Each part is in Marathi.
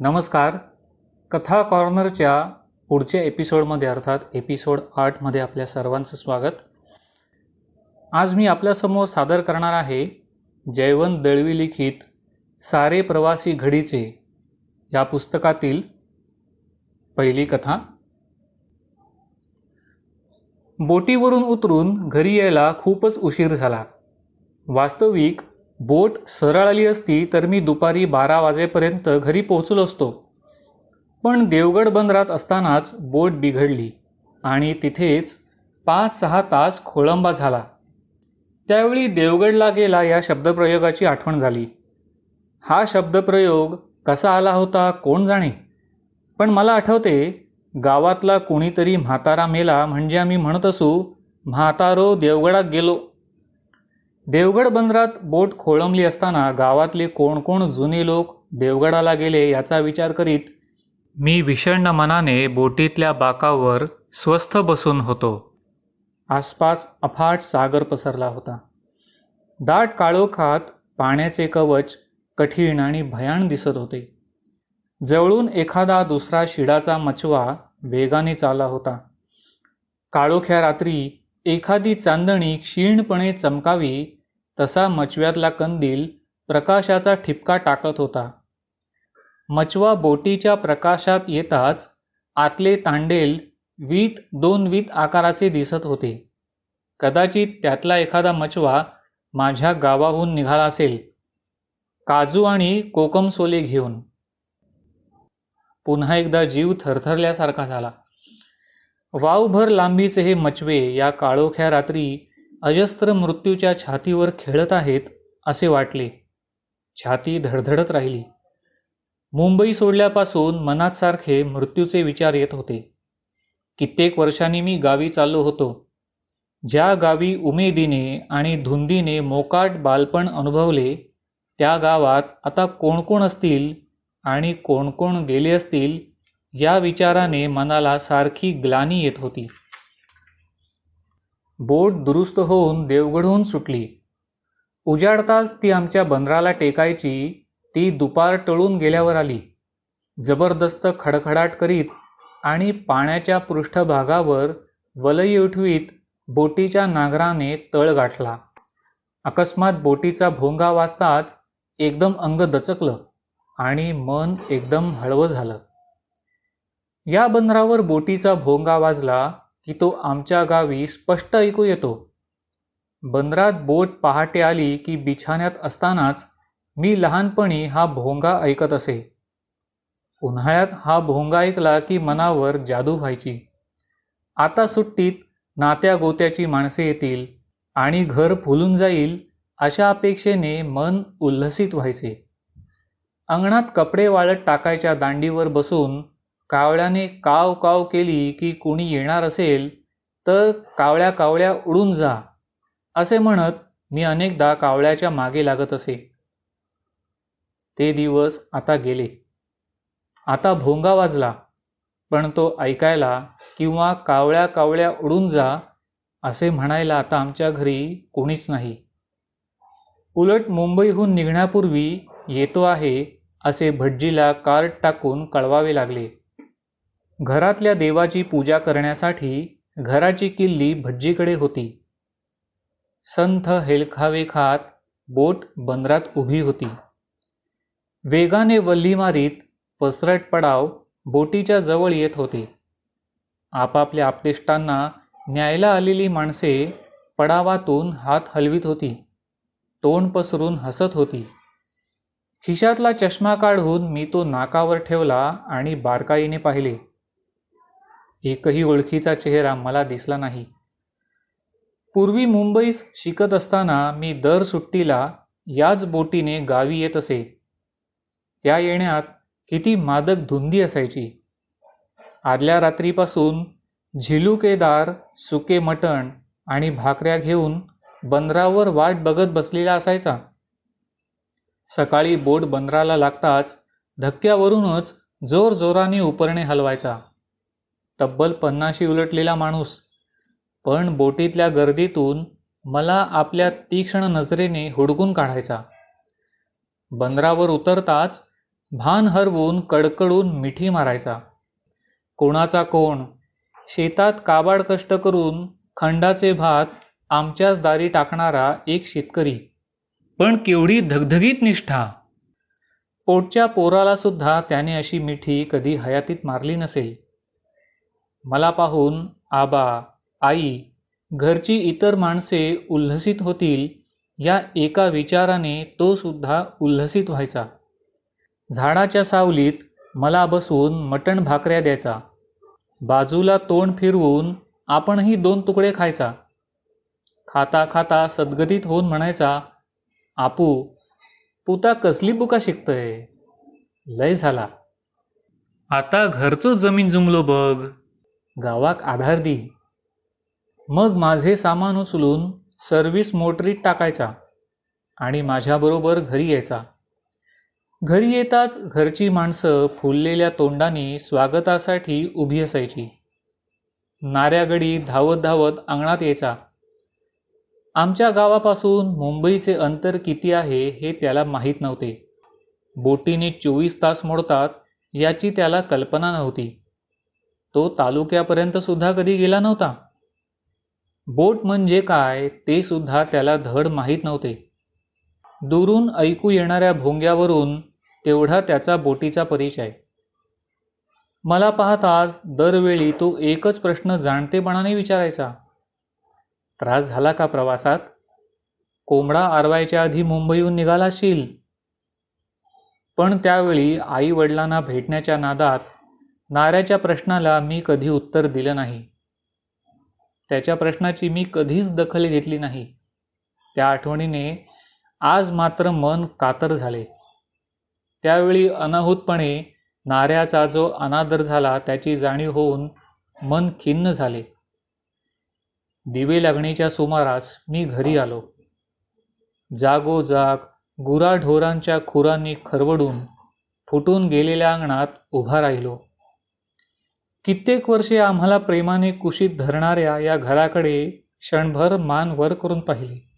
नमस्कार. कथा कॉर्नरच्या पुढच्या एपिसोडमध्ये अर्थात एपिसोड आठमध्ये आपल्या सर्वांचं स्वागत. आज मी आपल्यासमोर सादर करणार आहे जयवंत दळवी लिखित सारे प्रवासी घडीचे या पुस्तकातील पहिली कथा. बोटीवरून उतरून घरी यायला खूपच उशीर झाला. वास्तविक बोट सरळ आली असती तर मी दुपारी बारा वाजेपर्यंत घरी पोहोचलो असतो. पण देवगड बंदरात असतानाच बोट बिघडली आणि तिथेच पाच सहा तास खोळंबा झाला. त्यावेळी देवगडला गेला या शब्दप्रयोगाची आठवण झाली. हा शब्दप्रयोग कसा आला होता कोण जाणे? पण मला आठवते गावातला कोणीतरी म्हातारा मेला म्हणजे आम्ही म्हणत असू म्हातारो देवगडात गेलो. देवगड बंदरात बोट खोळंबली असताना गावातले कोण कोण जुने लोक देवगडाला गेले याचा विचार करीत मी विषण्ण मनाने बोटीतल्या बाकावर स्वस्थ बसून होतो. आसपास अफाट सागर पसरला होता. दाट काळोखात पाण्याचे कवच कठीण आणि भयाण दिसत होते. जवळून एखादा दुसरा शिडाचा मचवा वेगाने चालला होता. काळोख्या रात्री एखादी चांदणी क्षीणपणे चमकावी तसा मचव्यातला कंदील प्रकाशाचा ठिपका टाकत होता. मचवा बोटीच्या प्रकाशात येताच आतले तांडेल वीत दोन वीत आकाराचे दिसत होते. कदाचित त्यातला एखादा मचवा माझ्या गावाहून निघाला असेल. काजू आणि कोकम सोले घेऊन. पुन्हा एकदा जीव थरथरल्यासारखा झाला. वावभर लांबीचे हे मचवे या काळोख्या रात्री अजस्त्र मृत्यूच्या छातीवर खेळत आहेत असे वाटले. छाती धडधडत राहिली. मुंबई सोडल्यापासून मनात सारखे मृत्यूचे विचार येत होते. कित्येक वर्षांनी मी गावी चाललो होतो. ज्या गावी उमेदीने आणि धुंदीने मोकाट बालपण अनुभवले त्या गावात आता कोण कोण असतील आणि कोण कोण गेले असतील या विचाराने मनाला सारखी ग्लानी येत होती. बोट दुरुस्त होऊन देवगडहून सुटली. उजाडताच ती आमच्या बंदराला टेकायची ती दुपार टळून गेल्यावर आली. जबरदस्त खडखडाट करीत आणि पाण्याच्या पृष्ठभागावर वलई उठवीत बोटीच्या नांगराने तळ गाठला. अकस्मात बोटीचा भोंगा वाजताच एकदम अंग दचकलं आणि मन एकदम हळवं झालं. या बंदरावर बोटीचा भोंगा वाजला की तो आमच्या गावी स्पष्ट ऐकू येतो. बंदरात बोट पहाटे आली की बिछाण्यात असतानाच मी लहानपणी हा भोंगा ऐकत असे. उन्हाळ्यात हा भोंगा ऐकला की मनावर जादू व्हायची. आता सुट्टीत नात्या गोत्याची माणसे येतील आणि घर फुलून जाईल अशा अपेक्षेने मन उल्हसित व्हायचे. अंगणात कपडे वाळत टाकायच्या दांडीवर बसून कावळ्याने काव काव केली की कुणी येणार असेल तर कावळ्या कावळ्या उडून जा असे म्हणत मी अनेकदा कावळ्याच्या मागे लागत असे. ते दिवस आता गेले. आता भोंगा वाजला पण तो ऐकायला किंवा कावळ्या कावळ्या उडून जा असे म्हणायला आता आमच्या घरी कोणीच नाही. उलट मुंबईहून निघण्यापूर्वी येतो आहे असे भटजीला कार्ड टाकून कळवावे लागले. घरातल्या देवाची पूजा करण्यासाठी घराची किल्ली भटजीकडे होती. संथ हेलखावे खात बोट बंदरात उभी होती. वेगाने वल्ली मारीत पसरट पडाव बोटीच्या जवळ येत होते. आपापल्या आप्तेष्टांना न्यायला आलेली माणसे पडावातून हात हलवीत होती. तोंड पसरून हसत होती. खिशातला चष्मा काढून मी तो नाकावर ठेवला आणि बारकाईने पाहिले. एकही ओळखीचा चेहरा मला दिसला नाही. पूर्वी मुंबईस शिकत असताना मी दर सुट्टीला याच बोटीने गावी येत असे. त्या येण्यात किती मादक धुंदी असायची. आदल्या रात्रीपासून झिलुकेदार सुके मटण आणि भाकऱ्या घेऊन बंदरावर वाट बघत बसलेला असायचा. सकाळी बोट बंदराला लागताच धक्क्यावरूनच जोरजोराने उपरणे हलवायचा. तब्बल पन्नाशी उलटलेला माणूस. पण बोटीतल्या गर्दीतून मला आपल्या तीक्ष्ण नजरेने हुडकून काढायचा. बंदरावर उतरताच भान हरवून कडकडून मिठी मारायचा. कोणाचा कोण? शेतात काबाड कष्ट करून खंडाचे भात आमच्याच दारी टाकणारा एक शेतकरी. पण केवढी धगधगीत निष्ठा. पोटच्या पोराला सुद्धा त्याने अशी मिठी कधी हयातीत मारली नसेल. मला पाहून आबा आई घरची इतर माणसे उल्हसित होतील या एका विचाराने तो सुद्धा उल्हसित व्हायचा. झाडाच्या सावलीत मला बसून मटण भाकऱ्या द्यायचा. बाजूला तोंड फिरवून आपणही दोन तुकडे खायचा. खाता खाता सद्गतीत होऊन म्हणायचा आपू पुता कसली बुका शिकतय? लय झाला. आता घरचो जमीन जुमलो बघ. गावाक आधार दी. मग माझे सामान उचलून सर्व्हिस मोटरीत टाकायचा आणि माझ्याबरोबर घरी यायचा. घरी येताच घरची माणसं फुललेल्या तोंडाने स्वागतासाठी उभी असायची. नाऱ्यागडी धावत धावत अंगणात यायचा. आमच्या गावापासून मुंबईचे अंतर किती आहे हे त्याला माहीत नव्हते. बोटीने चोवीस तास मोडतात याची त्याला कल्पना नव्हती. तो तालुक्यापर्यंत सुद्धा कधी गेला नव्हता. बोट म्हणजे काय ते सुद्धा त्याला धड माहीत नव्हते. दुरून ऐकू येणाऱ्या भोंग्यावरून तेवढा त्याचा बोटीचा परिचय. मला पाहताच दरवेळी तो एकच प्रश्न जाणतेपणाने विचारायचा. त्रास झाला का प्रवासात? कोंबडा आरवायच्या आधी मुंबईहून निघाला असशील. पण त्यावेळी आई वडिलांना भेटण्याच्या नादात नाऱ्याच्या प्रश्नाला मी कधी उत्तर दिलं नाही. त्याच्या प्रश्नाची मी कधीच दखल घेतली नाही. त्या आठवणीने आज मात्र मन कातर झाले. त्यावेळी अनाहूतपणे नाऱ्याचा जो अनादर झाला त्याची जाणीव होऊन मन खिन्न झाले. दिवे लागणीच्या सुमारास मी घरी आलो. जागोजाग गुराढोरांच्या खुरांनी खरवडून फुटून गेलेल्या अंगणात उभा राहिलो. कित्येक वर्षे आम्हाला प्रेमाने कुशीत धरणाऱ्या या घराकडे क्षणभर मान वर करून पाहिले.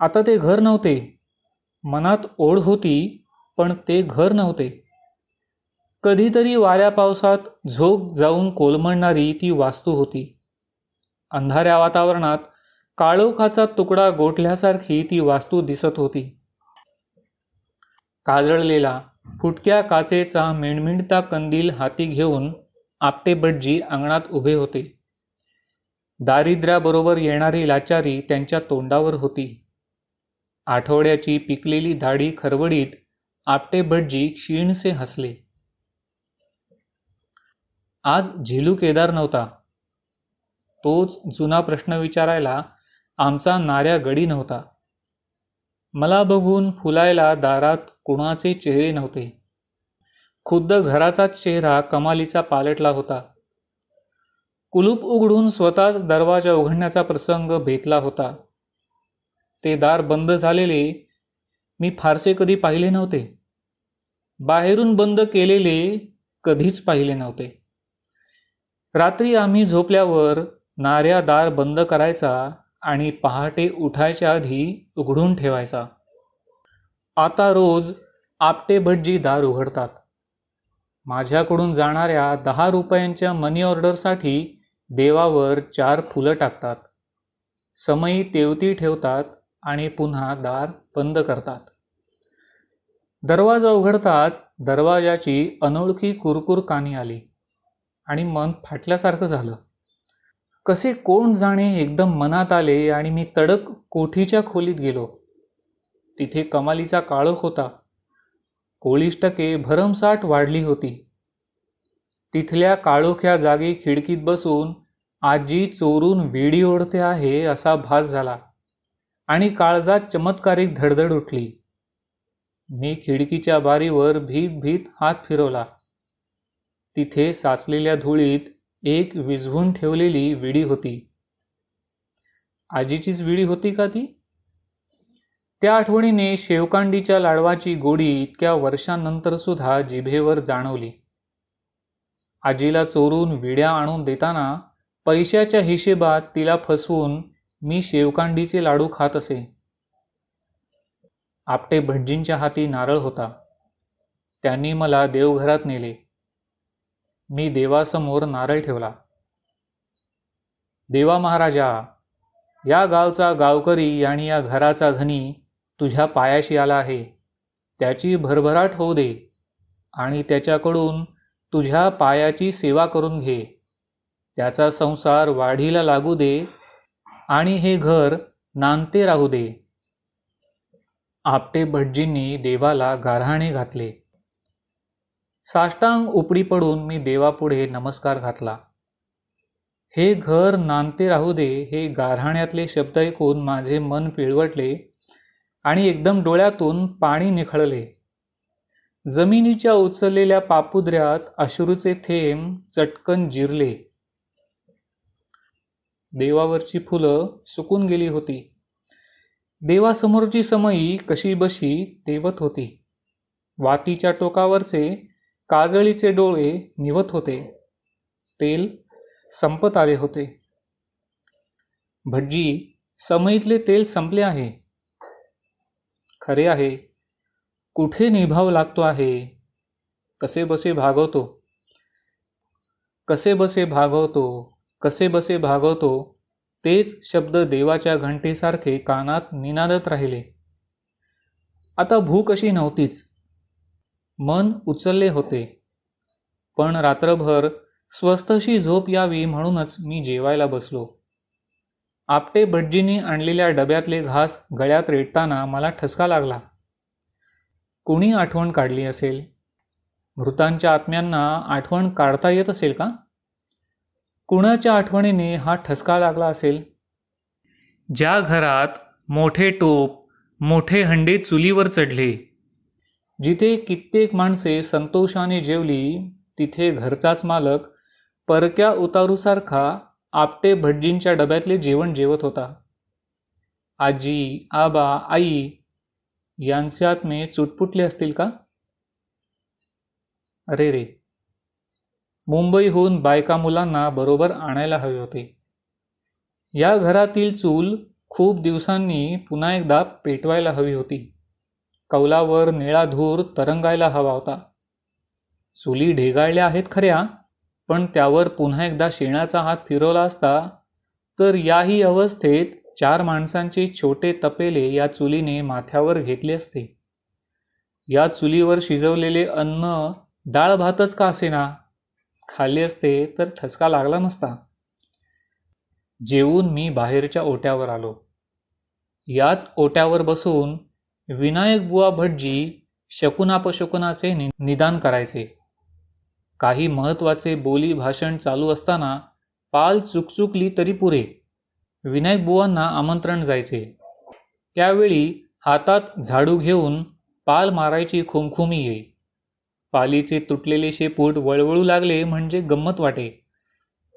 आता ते घर नव्हते. मनात ओढ होती पण ते घर नव्हते. कधीतरी वाऱ्या पावसात झोक जाऊन कोलमडणारी ती वास्तू होती. अंधाऱ्या वातावरणात काळोखाचा तुकडा गोठल्यासारखी ती वास्तू दिसत होती. काजळलेला फुटक्या काचेचा मिणमिणता कंदील हाती घेऊन आपटे भटजी अंगणात उभे होते. दारिद्र्याबरोबर येणारी लाचारी त्यांच्या तोंडावर होती. आठवड्याची पिकलेली धाडी खरवडीत आपटे भटजी क्षीणसे हसले. आज झिलू केदार नव्हता. तोच जुना प्रश्न विचारायला आमचा नाऱ्या गडी नव्हता. मला बघून फुलायला दारात कुणाचे चेहरे नव्हते. खुद्द घराचाच चेहरा कमालीचा पालटला होता. कुलूप उघडून स्वतःच दरवाजा उघडण्याचा प्रसंग बेतला होता. ते दार बंद झालेले मी फारसे कधी पाहिले नव्हते. बाहेरून बंद केलेले कधीच पाहिले नव्हते. रात्री आम्ही झोपल्यावर नाऱ्या दार बंद करायचा आणि पहाटे उठायच्या आधी उघडून ठेवायचा. आता रोज आपटे भटजी दार उघडतात. माझ्याकडून जाणाऱ्या दहा रुपयांच्या मनी ऑर्डरसाठी देवावर चार फुलं टाकतात. समयी तेवती ठेवतात आणि पुन्हा दार बंद करतात. दरवाजा उघडताच दरवाजाची अनोळखी कुरकुर कानी आली आणि मन फाटल्यासारखं झालं. कसे कोण जाणे एकदम मनात आले आणि मी तडक कोठीच्या खोलीत गेलो. तिथे कमालीचा काळोख होता. कोळिष्टके भरमसाठ वाढली होती. तिथल्या काळोख्या जागी खिडकीत बसून आजी चोरून विडी ओढते आहे असा भास झाला आणि काळजात चमत्कारिक धडधड उठली. मी खिडकीच्या बारीवर भीत भीत हात फिरवला. तिथे साचलेल्या धुळीत एक विझवून ठेवलेली विडी होती. आजीचीच विडी होती का ती? त्या आठवणीने शेवकांडीच्या लाडवाची गोडी इतक्या वर्षांनंतर सुद्धा जिभेवर जाणवली. आजीला चोरून विड्या आणून देताना पैशाच्या हिशेबात तिला फसवून मी शेवकांडीचे लाडू खात असे. आपटे भटजींच्या हाती नारळ होता. त्यांनी मला देवघरात नेले. मी देवासमोर नारळ ठेवला. देवा महाराजा या गावचा गावकरी आणि या घराचा धनी तुझ्या पायाशी आला आहे. त्याची भरभराट होऊ दे आणि त्याच्याकडून तुझ्या पायाची सेवा करून घे. त्याचा संसार वाढीला लागू दे आणि हे घर नांदते राहू दे. आपटे भटजींनी देवाला गारहाणे घातले. साष्टांग उपडी पडून मी देवापुढे नमस्कार घातला. हे घर नांदते राहू दे हे गारहाण्यातले शब्द ऐकून माझे मन पिळवटले. आणि एकदम डोळ्यातून पाणी निखळले. जमिनीच्या उचललेल्या पापुद्र्यात अश्रूचे थेंब चटकन जिरले. देवावरची फुलं सुकून गेली होती. देवासमोरची समई कशी बशी तेवत होती. वातीच्या टोकावरचे काजळीचे डोळे निवत होते. तेल संपत आले होते. भटजी समईतले तेल संपले आहे. खरे आहे. कुठे निभाव लागतो आहे? कसे बसे भागवतो? कसे बसे भागवतो? कसे बसे भागवतो? तेच शब्द देवाच्या घंटेसारखे कानात निनादत राहिले. आता भूक अशी नव्हतीच. मन उचलले होते. पण रात्रभर स्वस्थशी झोप यावी म्हणूनच मी जेवायला बसलो. आपटे भटजींनी आणलेल्या डब्यातले घास गळ्यात रेटताना मला ठसका लागला. कोणी आठवण काढली असेल? मृतांच्या आत्म्यांना आठवण काढता येत असेल का? कुणाच्या आठवणीने हा ठसका लागला असेल? ज्या घरात मोठे टोप मोठे हंडे चुलीवर चढले जिथे कित्येक माणसे संतोषाने जेवली तिथे घरचाच मालक परक्या उतारूसारखा आपटे भटजींच्या डब्यातले जेवण जेवत होता. आजी आबा आई यांचे आत्मे चुटपुटले असतील का? अरे रे. मुंबईहून बायका मुलांना बरोबर आणायला हवे होते. या घरातील चूल खूप दिवसांनी पुन्हा एकदा पेटवायला हवी होती. कौलावर निळा धूर तरंगायला हवा होता. चुली ढेगाळल्या आहेत खऱ्या पण त्यावर पुन्हा एकदा शेणाचा हात फिरवला असता तर याही अवस्थेत चार माणसांचे छोटे तपेले या चुलीने माथ्यावर घेतले असते. या चुलीवर शिजवलेले अन्न डाळ भातच का असेना? खाल्ले असते तर ठसका लागला नसता. जेवून मी बाहेरच्या ओट्यावर आलो. याच ओट्यावर बसून विनायक बुवा भटजी शकुनापशकुनाचे निदान करायचे. काही महत्त्वाचे बोली भाषण चालू असताना पाल चुकचुकली तरी पुरे. विनायकबुवांना आमंत्रण जायचे. त्यावेळी हातात झाडू घेऊन पाल मारायची खुमखुमी येई पालीचे तुटलेले शेपूट वळवळू लागले म्हणजे गंमत वाटे.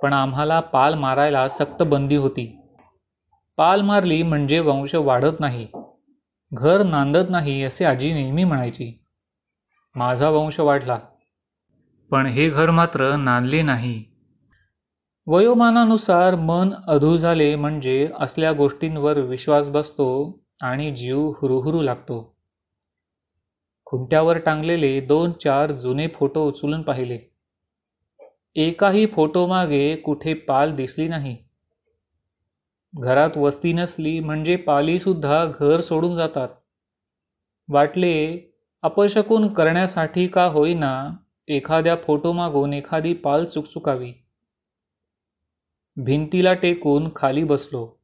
पण आम्हाला पाल मारायला सक्त बंदी होती. पाल मारली म्हणजे वंश वाढत नाही. घर नांदत नाही असे आजी नेहमी म्हणायची. माझा वंश वाढला. पण हे घर मात्र नांदले नाही. वयोमानानुसार मन अधू झाले म्हणजे असल्या गोष्टींवर विश्वास बसतो आणि जीव हुरुहुरू लागतो. खुंट्यावर टांगलेले दोन चार जुने फोटो उचलून पाहिले. एकाही फोटो मागे कुठे पाल दिसली नाही. घरात वस्ती नसली म्हणजे पालीसुद्धा घर सोडून जातात. वाटले अपशकून करण्यासाठी का होईना एखाद्या फोटो मागून एखादी पाल चुकचुकावी. भिंतीला टेकून खाली बसलो.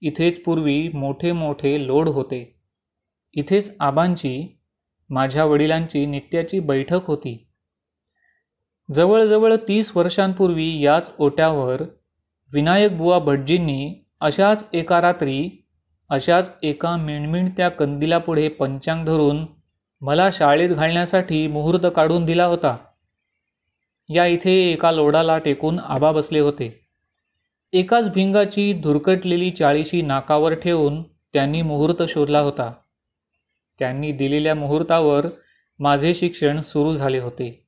इथेच पूर्वी मोठे मोठे लोड होते. इथेच आबांची माझ्या वडिलांची नित्याची बैठक होती. जवळजवळ तीस वर्षांपूर्वी याच ओट्यावर विनायक बुवा भटजींनी अशाच एका रात्री अशाच एका मिणमिणत्या कंदिलापुढे पंचांग धरून मला शाळेत घालण्यासाठी मुहूर्त काढून दिला होता. या इथे एका लोडाला टेकून आबा बसले होते. एकाच भिंगाची धुरकटलेली चाळीशी नाकावर ठेवून त्यांनी मुहूर्त शोधला होता. त्यांनी दिलेल्या मुहूर्तावर माझे शिक्षण सुरू झाले होते.